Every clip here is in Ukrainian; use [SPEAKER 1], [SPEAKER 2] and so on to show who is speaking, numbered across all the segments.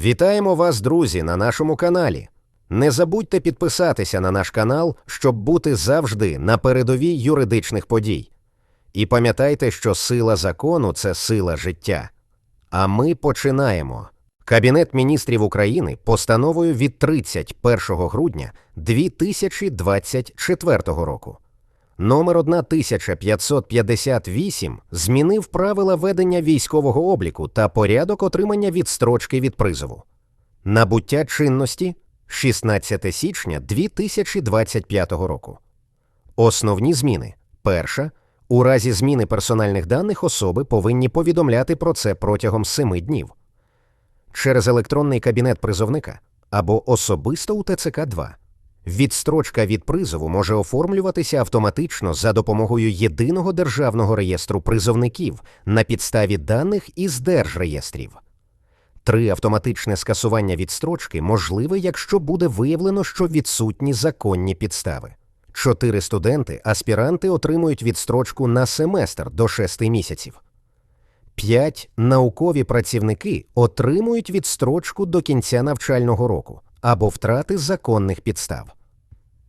[SPEAKER 1] Вітаємо вас, друзі, на нашому каналі. Не забудьте підписатися на наш канал, щоб бути завжди на передовій юридичних подій. І пам'ятайте, що сила закону це сила життя. А ми починаємо. Кабінет міністрів України постановою від 31 грудня 2024 року. Номер 1558 змінив правила ведення військового обліку та порядок отримання відстрочки від призову. Набуття чинності 16 січня 2025 року. Основні зміни. Перша. У разі зміни персональних даних особи повинні повідомляти про це протягом 7 днів. Через електронний кабінет призовника або особисто у ТЦК 2. Відстрочка від призову може оформлюватися автоматично за допомогою єдиного державного реєстру призовників на підставі даних із держреєстрів. Три автоматичне скасування відстрочки можливе, якщо буде виявлено, що відсутні законні підстави. Чотири студенти, аспіранти отримують відстрочку на семестр до 6 місяців. П'ять наукові працівники отримують відстрочку до кінця навчального року або втрати законних підстав.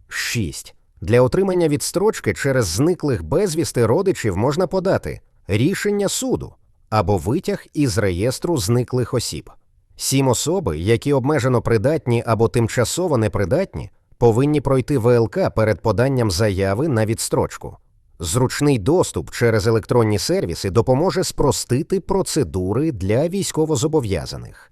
[SPEAKER 1] 6. Для отримання відстрочки через зниклих безвісти родичів можна подати рішення суду або витяг із реєстру зниклих осіб. Сім особи, які обмежено придатні або тимчасово непридатні, повинні пройти ВЛК перед поданням заяви на відстрочку. Зручний доступ через електронні сервіси допоможе спростити процедури для військовозобов'язаних.